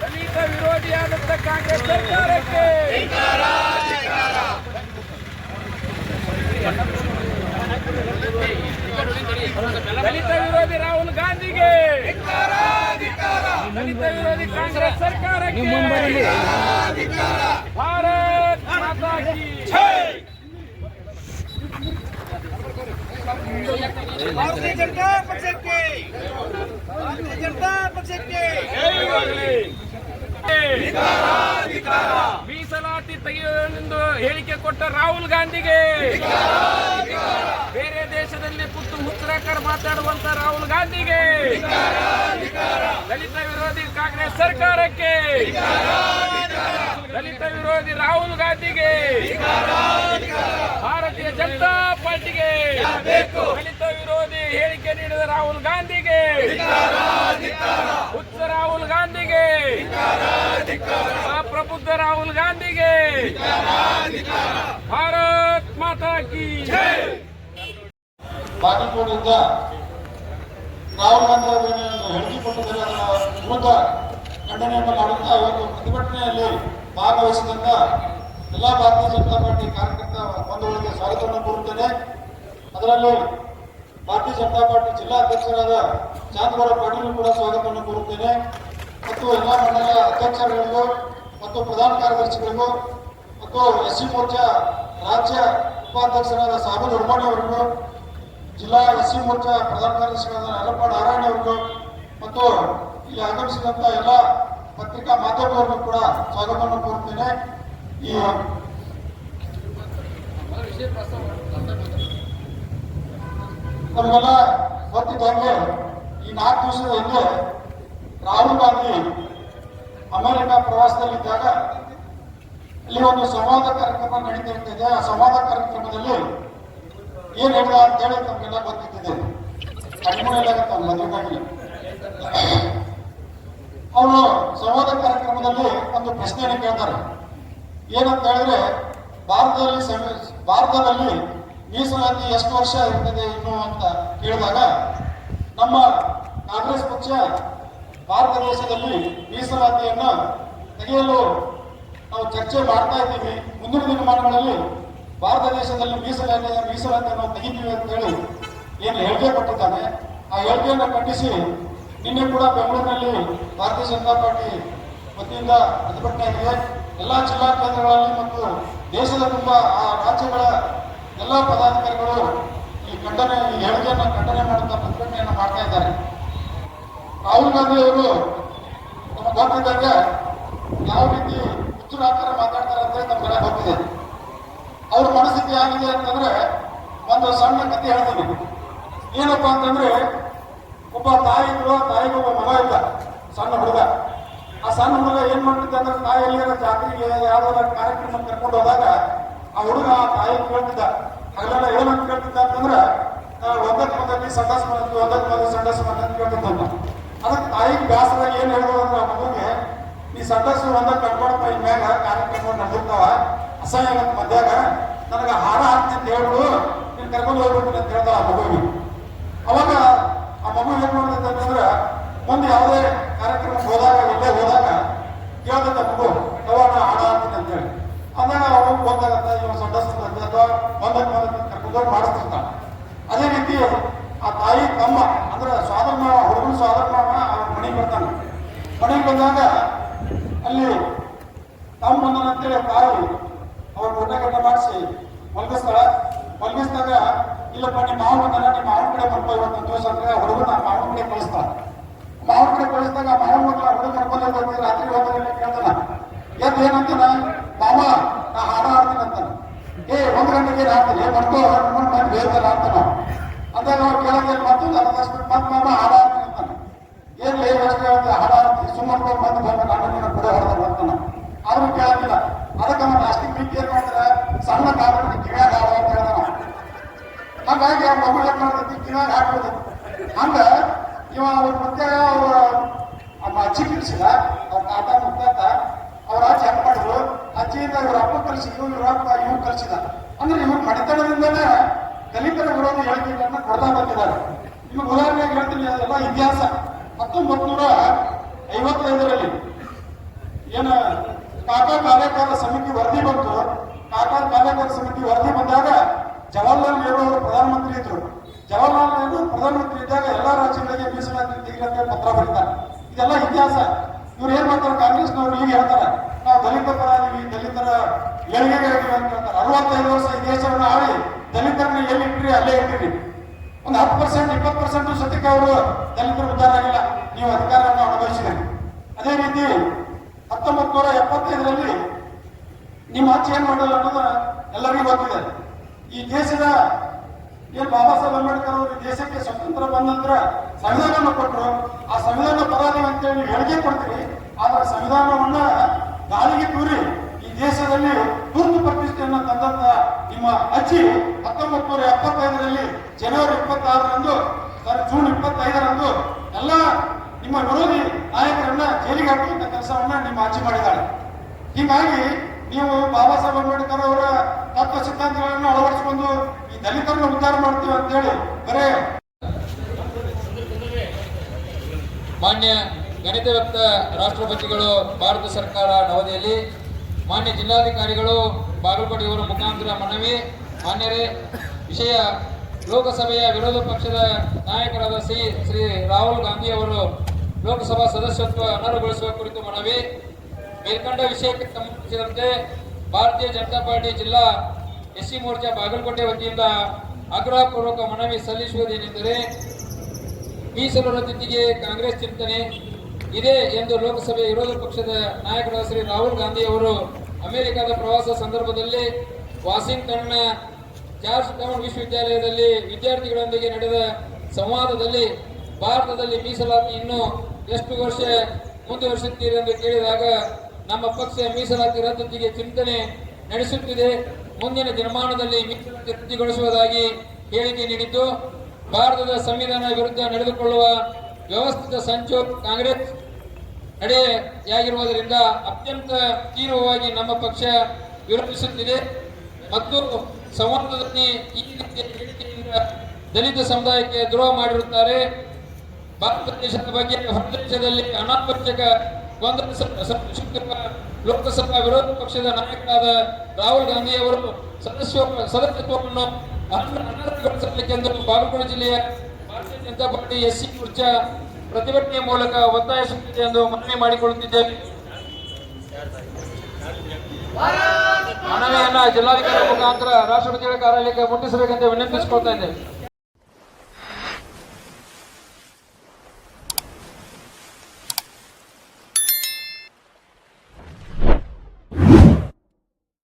दलित विरोधी आदत कांग्रेस सरकार के। दलित विरोधी राहुल गांधी के दलित विरोधी कांग्रेस सरकार के। भारत माता की। ಭಾರತೀಯ ಜನತಾ ಪಕ್ಷಕ್ಕೆ, ಭಾರತೀಯ ಜನತಾ ಪಕ್ಷಕ್ಕೆ. ಮೀಸಲಾತಿ ತೆಗೆಯುವುದೆಂದು ಹೇಳಿಕೆ ಕೊಟ್ಟ ರಾಹುಲ್ ಗಾಂಧಿಗೆ. ಬೇರೆ ದೇಶದಲ್ಲಿ ಕುತ್ತು ಹುಚ್ಚರಾಕರ್ ಮಾತಾಡುವಂತ ರಾಹುಲ್ ಗಾಂಧಿಗೆ. ದಲಿತ ವಿರೋಧಿ ಕಾಂಗ್ರೆಸ್ ಸರ್ಕಾರಕ್ಕೆ. ದಲಿತ ವಿರೋಧಿ ರಾಹುಲ್ ಗಾಂಧಿಗೆ. ಭಾರತೀಯ ಜನತಾ ಪಾರ್ಟಿಗೆ ದಲಿತ ವಿರೋಧಿ ಹೇಳಿಕೆ ನೀಡಿದ ರಾಹುಲ್ ಗಾಂಧಿಗೆ ಹುಚ್ಚ ರಾಹುಲ್ ಗಾಂಧಿಗೆ ಪ್ರಬುದ್ಧ ರಾಹುಲ್ ಗಾಂಧಿಗೆ ಭಾರತ್ ಮಾತಾ ಕಿ ಬಾಗಲಕೋಟೆಯಿಂದ ರಾಹುಲ್ ಗಾಂಧಿ ಅವರನ್ನು ಹೆಚ್ಚಿಕೊಂಡಿರುವ ಅದರ ಖಂಡನೆಯನ್ನು ಮಾಡುತ್ತಾ ಇವತ್ತು ಪ್ರತಿಭಟನೆಯಲ್ಲಿ ಭಾಗವಹಿಸಿದಂತ ಎಲ್ಲ ಭಾರತೀಯ ಜನತಾ ಪಾರ್ಟಿ ಕಾರ್ಯಕರ್ತ ಬಂಧುಗಳಿಗೆ ಸ್ವಾಗತವನ್ನು ಕೋರುತ್ತೇನೆ. ಅದರಲ್ಲಿ ಭಾರತೀಯ ಜನತಾ ಪಾರ್ಟಿ ಜಿಲ್ಲಾ ಅಧ್ಯಕ್ಷರಾದ ಚಾಂದ್ವರ ಪಾಟೀಲ್ ಕೂಡ ಸ್ವಾಗತವನ್ನು ಕೋರುತ್ತೇನೆ. ಮತ್ತು ಎಲ್ಲ ಮಂಡಲ ಅಧ್ಯಕ್ಷರುಗಳಿಗೂ ಮತ್ತು ಪ್ರಧಾನ ಕಾರ್ಯದರ್ಶಿಗಳಿಗೂ ಮತ್ತು ಎಸ್ ಸಿ ಮೋರ್ಚಾ ರಾಜ್ಯ ಉಪಾಧ್ಯಕ್ಷರಾದ ಸಾಬು ದೊಡ್ಡಮಣಿ ಅವರಿಗೂ, ಜಿಲ್ಲಾ ಎಸ್ ಸಿ ಮೋರ್ಚಾ ಪ್ರಧಾನ ಕಾರ್ಯದರ್ಶಿಗಳಾದ ಯಲ್ಲಪ್ಪ ನಾರಾಯಣ ಅವರಿಗೂ ಮತ್ತು ಇಲ್ಲಿ ಆಗಮಿಸಿದಂತ ಎಲ್ಲ ಪತ್ರಿಕಾ ಮಾಧ್ಯಮದವರಿಗೂ ಕೂಡ ಸ್ವಾಗತವನ್ನು ಕೋರುತ್ತೇನೆ. ಈ ನಮಗೆಲ್ಲ ಗೊತ್ತಿದ್ದಂಗೆ ಈ ನಾಲ್ಕು ದಿವಸದ ಹಿಂದೆ ರಾಹುಲ್ ಗಾಂಧಿ ಅಮೆರಿಕ ಪ್ರವಾಸದಲ್ಲಿದ್ದಾಗ ಇಲ್ಲಿ ಒಂದು ಸಂವಾದ ಕಾರ್ಯಕ್ರಮ ನಡೀತಾ ಆ ಸಂವಾದ ಕಾರ್ಯಕ್ರಮದಲ್ಲಿ ಏನ್ ಹೇಳಿದ ಅಂತ ಹೇಳಿ ನಮ್ಗೆಲ್ಲ ಗೊತ್ತಿದ್ದಿದೆ. ಕಣ್ಮೂನೆಲ್ಲ ಮದುವೆಗಾಗಿ ಅವರು ಸಂವಾದ ಕಾರ್ಯಕ್ರಮದಲ್ಲಿ ಒಂದು ಪ್ರಶ್ನೆಯನ್ನು ಕೇಳ್ತಾರೆ. ಏನಂತ ಹೇಳಿದ್ರೆ ಭಾರತದಲ್ಲಿ ಭಾರತದಲ್ಲಿ ಮೀಸಲಾತಿ ಎಷ್ಟು ವರ್ಷ ಇರ್ತದೆ ಇನ್ನು ಅಂತ ಕೇಳಿದಾಗ ನಮ್ಮ ಕಾಂಗ್ರೆಸ್ ಪಕ್ಷ ಭಾರತ ದೇಶದಲ್ಲಿ ಮೀಸಲಾತಿಯನ್ನ ತೆಗೆಯಲು ನಾವು ಚರ್ಚೆ ಮಾಡ್ತಾ ಇದ್ದೀವಿ. ಮುಂದಿನ ದಿನಮಾನಗಳಲ್ಲಿ ಭಾರತ ದೇಶದಲ್ಲಿ ಮೀಸಲಾತಿ, ಮೀಸಲಾತಿಯನ್ನು ತೆಗಿತೀವಿ ಅಂತ ಹೇಳಿ ಏನು ಹೇಳಿಕೆ ಕೊಟ್ಟಿದ್ದಾನೆ. ಆ ಹೇಳಿಕೆಯನ್ನು ಖಂಡಿಸಿ ನಿನ್ನೆ ಕೂಡ ಬೆಂಗಳೂರಿನಲ್ಲಿ ಭಾರತೀಯ ಜನತಾ ಪಾರ್ಟಿ ವತಿಯಿಂದ ಪ್ರತಿಭಟನೆ ಆಗಿದೆ. ಎಲ್ಲ ಜಿಲ್ಲಾ ಕೇಂದ್ರಗಳಲ್ಲಿ ಮತ್ತು ದೇಶದ ತುಂಬ, ಆ, ರಾಜ್ಯಗಳ ಎಲ್ಲ ಪದಾಧಿಕಾರಿಗಳು ಈ ಖಂಡನೆ, ಈ ಹೇಳಿಕೆಯನ್ನು ಖಂಡನೆ ಮಾಡುತ್ತಾ ಪ್ರತಿಭಟನೆಯನ್ನು ಮಾಡ್ತಾ ಇದ್ದಾರೆ. ರಾಹುಲ್ ಗಾಂಧಿ ಅವರು ನಮಗೆ ಗೊತ್ತಿದ್ದಾಗ ಯಾವ ರೀತಿ ಹುಚ್ಚುರಾತರ ಮಾತಾಡ್ತಾರೆ ಅಂತ ನಮ್ಗೆಲ್ಲ ಗೊತ್ತಿದೆ. ಅವ್ರ ಮನಸ್ಥಿತಿ ಆಗಿದೆ ಅಂತಂದ್ರೆ ಒಂದು ಸಣ್ಣ ಕಥೆ ಹೇಳ್ತೀನಿ. ಏನಪ್ಪಾ ಅಂತಂದ್ರೆ, ಒಬ್ಬ ತಾಯಿ ಇದ್ರು ತಾಯಿಗೆ ಒಬ್ಬ ಮಗ ಇಲ್ಲ, ಸಣ್ಣ ಹುಡುಗ. ಸಣ್ಣ ಹುಡುಗ ಏನ್ ಮಾಡ್ತಿದ್ದೆ ಅಂದ್ರೆ ತಾಯಿ ಎಲ್ಲಿಗಾರ ಜಾತ್ರೆಗೆ ಯಾವ್ದಾರ ಕಾರ್ಯಕ್ರಮ ಕರ್ಕೊಂಡು ಹೋದಾಗ ಆ ಹುಡುಗ ಆ ತಾಯಿ ಕೇಳ್ತಿದ್ದ ಹಗಲೆಲ್ಲ ಏನಂತ ಕೇಳ್ತಿದ್ದ ಅಂತಂದ್ರೆ ಒಂದಕ್ಕೆ ಒಂದಕ್ಕೆ ಸಂಡಾಸ ಮಾಡ್ತೀವಿ ಒಂದಕ್ಕೆ ಒಂದಕ್ಕೆ ಸಂಡಾಸ ಮಾಡ್ತೀವಿ ಅಂತ ಕೇಳ್ತಿದ್ದ ಅದಕ್ಕೆ ತಾಯಿಗೆ ಬೇಸರ ಏನ್ ಹೇಳಿದ್ರು ಅಂದ್ರೆ ಆ ಮಗುಗೆ ಈ ಸಂಡಾಸು ಒಂದಕ್ಕೆ ಕಟ್ಕೊಡಪ್ಪ ಈ ಮ್ಯಾಗ ಕಾರ್ಯಕ್ರಮ ನಡೆದಿರ್ತಾವ ಅಸಹ್ಯ ಆಗತ್ತೆ ಮಧ್ಯಾಗ ನನಗೆ ಹಾರ ಹಾಕ್ತಿ ಅಂತ ಹೇಳ್ಬಿಡು, ನೀನು ಕರ್ಕೊಂಡು ಹೋಗ್ಬಿಟ್ಟು ಅಂತ ಹೇಳ್ತಾವ ಆ ಮಗುವಿಗೆ. ಅವಾಗ ಆ ಮಗು ಏನ್ ಮಾಡ್ತೈತೆ ಅಂತಂದ್ರೆ, ಮುಂದೆ ಯಾವುದೇ ಕಾರ್ಯಕ್ರಮಕ್ಕೆ ಹೋದಾಗ ಇಲ್ಲೇ ಹೋದಾಗ ಕೇಳ್ತೈತೆ ಮಗು ಯಾವಾಗ ಹಾಡ ಹಾಕ್ತೀನಿ ಅಂತ ಹೇಳಿ ಅಂದಾಗ ಅವಾಗ ಗೊತ್ತಾಗತ್ತ ಇವ ಸಂಡಸ್ ಅಥವಾ ಒಂದಕ್ಕೆ ಒಂದಕ್ಕೆ ಕರ್ಕೊಂಡು ಹೋಗಿ ಮಾಡಿಸ್ತಿರ್ತಾನೆ ಅದೇ ರೀತಿ ಆ ತಾಯಿ, ತಮ್ಮ, ಅಂದ್ರೆ ಸ್ವಾದರ ಮಾವ ಹುಡುಗನ ಸ್ವಾದರ ಮಾವ ಮನೆಗೆ ಬರ್ತಾನೆ. ಮನೆಗೆ ಬಂದಾಗ ಅಲ್ಲಿ ತಮ್ಮ ಬಂದನಂತೇಳಿ ತಾಯಿ ಅವ್ರ ಊಟ ಗಟ್ಟ ಮಾಡಿಸಿ ಮಲಗಿಸ್ತಾಳ. ಮಲಗಿಸಿದಾಗ, ಇಲ್ಲಪ್ಪ, ನಿಮ್ಮ ಮಾವ ಬಂದಾನ ನಿಮ್ಮ ಮಾವನ ಕಡೆ ಇವತ್ತು ದಿವಸ ಅಂದ್ರೆ ಹುಡುಗನ ಮಾವನ ಕಡೆ ಕಳಿಸ್ತಾಳ. ಮಾವನ ಕಡೆ ಕಳಿಸಿದಾಗ ಮಾವನ ಮಕ್ಕಳ ಹುಡುಗ ಬರ್ತೀವಿ ರಾತ್ರಿ ಹೋಗೋದಿಲ್ಲ ಕೇಳ್ತಾನ? ಎದ್ದು ಏನಂತಾನ? ಮಾವ, ನಾ ಹಾಡ ಹಾಡ್ತೀನಿ ಅಂತಾನೆ. ಏ, ಒಂದ್ ಗಂಟೆಗೆ ಹಾಡ್ತೀನಿ ನಾನು ಬೇರೆ ಅಂತಾನ ಅಂದಾಗ ಅವ್ರು ಕೇಳೋದು ಬಂದು ಮಾತು ನನ್ನ ಮತ್ತೆ ಮಾಮ ಹಾಡ ಅಂತಾನ ಏನ್ ಲೇ ಎಷ್ಟು ಹೇಳ್ತೀಯ ಹಾಡ ಸುಮ್ಮನೆ ಬಂದು ಬಂದು ನಿನ್ನ ಕೂಡ ಹೊಡೆದ ಬರ್ತಾನೆ ಆದ್ರೂ ಕೇಳಂಗಿಲ್ಲ ಅದಕ್ಕೆ ಅವನು ಅಷ್ಟು ಪ್ರೀತಿ ಏನ್ ಮಾಡಿದ್ರೆ ಸಣ್ಣ ಕಾರಣಕ್ಕೆ ಕಿವ್ಯಾಗ ಹಾಡು ಅಂತ ಹೇಳ್ತಾನ ಹಾಗಾಗಿ ಅವ್ರ ಮಗು ಏನ್ ಮಾಡ್ತೈತಿ? ಕಿವ್ಯಾಗ ಹಾಡ್ಬೋದು ಹಂಗ ಇವ ಅವ್ರ ಮತ್ತೆ ಅವ್ರ, ನಮ್ಮ ಅಜ್ಜಿ ಕಲಿಸಿದ ಅವ್ರ ತಾತ ಮುತ್ತಾತ ಅವ್ರ ಅಜ್ಜಿ ಹೆಂಗ್ ಮಾಡಿದ್ರು. ಅಜ್ಜಿಯಿಂದ ಇವ್ರ ಅಪ್ಪ ಕಲಿಸಿದ್ರು ಇವ್ರ ಅಪ್ಪ ಇವ್ರು ಕಲಿಸಿದ ಅಂದ್ರೆ ಇವ್ರ ಮಡಿತನದಿಂದನೇ ದಲಿತರ ವಿರೋಧಿ ಹೇಳಿಕೆಗಳನ್ನು ಕೊಡ್ತಾ ಬಂದಿದ್ದಾರೆ ಇನ್ನು ಉದಾಹರಣೆಗೆ ಹೇಳ್ತೀನಿ ಅದೆಲ್ಲ ಇತಿಹಾಸ. ಹತ್ತೊಂಬತ್ತು ನೂರ ಐವತ್ತೈದರಲ್ಲಿ ಏನ ಕಾಕಾ ಕಾರ್ಯಕಾರ ಸಮಿತಿ ವರದಿ ಬಂತು. ಕಾಕಾ ಕಾರ್ಯಕಾರ ಸಮಿತಿ ವರದಿ ಬಂದಾಗ ಜವಾಹರ್ಲಾಲ್ ನೆಹರು ಅವರು ಪ್ರಧಾನಮಂತ್ರಿ ಇದ್ರು. ಜವಾಹರ್ಲಾಲ್ ನೆಹರು ಪ್ರಧಾನಮಂತ್ರಿ ಇದ್ದಾಗ ಎಲ್ಲಾ ರಾಜ್ಯಗಳಿಗೆ ಮೀಸಲಾತಿ ತೆಗೆದಂತೆ ಪತ್ರ ಬರೀತಾರೆ. ಇದೆಲ್ಲ ಇತಿಹಾಸ. ಇವ್ರು ಏನ್ ಮಾಡ್ತಾರೆ? ಕಾಂಗ್ರೆಸ್ನವ್ರು ಈಗ ಹೇಳ್ತಾರೆ, ನಾವು ದಲಿತ ಪರ ದಲಿತರ ಏಳಿಗೆಗಳಿದ್ದೀವಿ ಅಂತ ಹೇಳ್ತಾರೆ. ಅರವತ್ತೈದು ವರ್ಷ ಈ ದೇಶವನ್ನು ಆಳಿ ಇಟ್ರಿ ಅಲ್ಲೇ ಇಟ್ಟಿರಿ ಒಂದು ಹತ್ತು ಪರ್ಸೆಂಟ್ ಇಪ್ಪತ್ತು ಪರ್ಸೆಂಟ್ ಸತ್ಯಕ್ಕೆ ಅವರು ದಲಿತರು ಉದ್ಧಾರ ಆಗಿಲ್ಲ. ನೀವು ಅಧಿಕಾರವನ್ನು ಅನುಭವಿಸಿದ್ರಿ ಅದೇ ರೀತಿ ಹತ್ತೊಂಬತ್ತು ನೂರ ಎಪ್ಪತ್ತೈದರಲ್ಲಿ ನಿಮ್ಮ ಆಚೆ ಏನು ಮಾಡಲ್ಲ ಅನ್ನೋದು ಎಲ್ಲರಿಗೂ ಗೊತ್ತಿದೆ. ಈ ದೇಶದ ಏನು ಬಾಬಾ ಸಾಹೇಬ್ ಅಂಬೇಡ್ಕರ್ ಅವರು ದೇಶಕ್ಕೆ ಸ್ವತಂತ್ರ ಬಂದ ನಂತರ ಸಂವಿಧಾನ ಕೊಟ್ಟರು ಆ ಸಂವಿಧಾನ ಪರಾಧಿ ಅಂತೇಳಿ ನೀವು ಹೇಳಿಕೆ ಕೊಡ್ತೀರಿ. ಆದ್ರೆ ಸಂವಿಧಾನವನ್ನ ಗಾಳಿಗೆ ತೂರಿ ಈ ದೇಶದಲ್ಲಿ ತುರ್ತು ಪ್ರತಿಷ್ಠೆಯನ್ನು ತಂದಂತ ನಿಮ್ಮ ಅಜ್ಜಿ ಹತ್ತೊಂಬತ್ತು ನೂರ ಎಪ್ಪತ್ತೈದರಲ್ಲಿ ಜನವರಿ ಇಪ್ಪತ್ತಾರರಂದು ಜೂನ್ ಇಪ್ಪತ್ತೈದರಂದು ಎಲ್ಲ ನಿಮ್ಮ ವಿರೋಧಿ ನಾಯಕರನ್ನ ಜೈಲಿಗೆ ಹಾಕುವಂತ ಕೆಲಸವನ್ನ ನಿಮ್ಮ ಅಜ್ಜಿ ಮಾಡಿದ್ದಾಳೆ ಹೀಗಾಗಿ ನೀವು ಬಾಬಾ ಸಾಹೇಬ್ ಅಂಬೇಡ್ಕರ್ ಅವರ ತತ್ವ ಸಿದ್ಧಾಂತಗಳನ್ನು ಅಳವಡಿಸಿಕೊಂಡು ಈ ದಲಿತರನ್ನ ಉದ್ಧಾರ ಮಾಡ್ತೀವಿ ಅಂತೇಳಿ ಬರೇ ಮಾನ್ಯ ಗಣಿತ ವ್ಯಕ್ತ ರಾಷ್ಟ್ರಪತಿಗಳು, ಭಾರತ ಸರ್ಕಾರ ನವದೆಹಲಿ, ಮಾನ್ಯ ಜಿಲ್ಲಾಧಿಕಾರಿಗಳು ಬಾಗಲಕೋಟೆ ಇವರ ಮುಖಾಂತರ ಮನವಿ ಮಾನ್ಯರೇ, ವಿಷಯ ಲೋಕಸಭೆಯ ವಿರೋಧ ಪಕ್ಷದ ನಾಯಕರಾದ ಶ್ರೀ ಶ್ರೀ ರಾಹುಲ್ ಗಾಂಧಿ ಅವರು ಲೋಕಸಭಾ ಸದಸ್ಯತ್ವ ಅನರ್ಹಗೊಳಿಸುವ ಕುರಿತು ಮನವಿ. ಮೇಲ್ಕಂಡ ವಿಷಯಕ್ಕೆ ಸಂಬಂಧಿಸಿದಂತೆ ಭಾರತೀಯ ಜನತಾ ಪಾರ್ಟಿ ಜಿಲ್ಲಾ ಎಸ್ಸಿ ಮೋರ್ಚಾ ಬಾಗಲಕೋಟೆ ವತಿಯಿಂದ ಆಗ್ರಹಪೂರ್ವಕ ಮನವಿ ಸಲ್ಲಿಸುವುದೇನೆಂದರೆ ಮೀಸಲು ರದ್ದತಿಗೆ ಕಾಂಗ್ರೆಸ್ ಚಿಂತನೆ. ಇದೆ ಎಂದು ಲೋಕಸಭೆ ವಿರೋಧ ಪಕ್ಷದ ನಾಯಕರಾದ ಶ್ರೀ ರಾಹುಲ್ ಗಾಂಧಿ ಅವರು ಅಮೆರಿಕದ ಪ್ರವಾಸ ಸಂದರ್ಭದಲ್ಲಿ ವಾಷಿಂಗ್ಟನ್ನ ಜಾರ್ಜ್ ಟೌನ್ ವಿಶ್ವವಿದ್ಯಾಲಯದಲ್ಲಿ ವಿದ್ಯಾರ್ಥಿಗಳೊಂದಿಗೆ ನಡೆದ ಸಂವಾದದಲ್ಲಿ ಭಾರತದಲ್ಲಿ ಮೀಸಲಾತಿ ಇನ್ನು ಎಷ್ಟು ವರ್ಷ ಮುಂದುವರಿಸುತ್ತೀರಿ ಎಂದು ಕೇಳಿದಾಗ, ನಮ್ಮ ಪಕ್ಷ ಮೀಸಲಾತಿ ರದ್ದತಿಗೆ ಚಿಂತನೆ ನಡೆಸುತ್ತಿದೆ. ಮುಂದಿನ ದಿನಮಾನದಲ್ಲಿ ಮೀಸಲಾತಿ ರದ್ದುಗೊಳಿಸುವುದಾಗಿ ಹೇಳಿಕೆ ನೀಡಿದ್ದು, ಭಾರತದ ಸಂವಿಧಾನ ವಿರುದ್ಧ ನಡೆದುಕೊಳ್ಳುವ ವ್ಯವಸ್ಥಿತ ಸಂಚು ಕಾಂಗ್ರೆಸ್ ನಡೆಯಾಗಿರುವುದರಿಂದ ಅತ್ಯಂತ ತೀವ್ರವಾಗಿ ನಮ್ಮ ಪಕ್ಷ ವಿರೋಧಿಸುತ್ತಿದೆ ಮತ್ತು ಸಂವಾದದಲ್ಲಿ ಈ ರೀತಿಯ ದಲಿತ ಸಮುದಾಯಕ್ಕೆ ದ್ರೋಹ ಮಾಡಿರುತ್ತಾರೆ. ಭಾರತ ದೇಶದ ಬಗ್ಗೆ ಹೊರದೇಶದಲ್ಲಿ ಅನಾವಶ್ಯಕ ಗೊಂದಲ ಸ- ಲೋಕಸಭಾ ವಿರೋಧ ಪಕ್ಷದ ನಾಯಕರಾದ ರಾಹುಲ್ ಗಾಂಧಿ ಅವರು ಸದಸ್ಯ, ಸದಸ್ಯತ್ವವನ್ನು ಅನ- ಅನರ್ಹಗೊಳಿಸಬೇಕೆಂದು ಬಾಗಲಕೋಟೆ ಜಿಲ್ಲೆಯ ಭಾರತೀಯ ಜನತಾ ಪಾರ್ಟಿ ಎಸ್ಸಿ ಮೋರ್ಚಾ ಪ್ರತಿಭಟನೆಯ ಮೂಲಕ ಒತ್ತಾಯಿಸುತ್ತಿದೆ ಎಂದು ಮನವಿ ಮಾಡಿಕೊಳ್ಳುತ್ತಿದ್ದೇವೆ. ಮನವಿಯನ್ನ ಜಿಲ್ಲಾಧಿಕಾರಿ ಮುಖಾಂತರ ರಾಷ್ಟ್ರಪತಿಗಳ ಕಾರ್ಯಾಲಯಕ್ಕೆ ಮುಟ್ಟಿಸಬೇಕೆಂದು ವಿನಂತಿಸಿಕೊಳ್ತಾ ಇದ್ದೇವೆ.